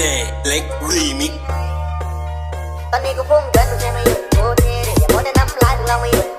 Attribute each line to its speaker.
Speaker 1: เล็กรีมิก
Speaker 2: ตอนนี้กูพุ่งเดินดูใช่ไหมอยู่โอเคเดี๋ยวโมได้น้ำลายถึงเราไม่อยู่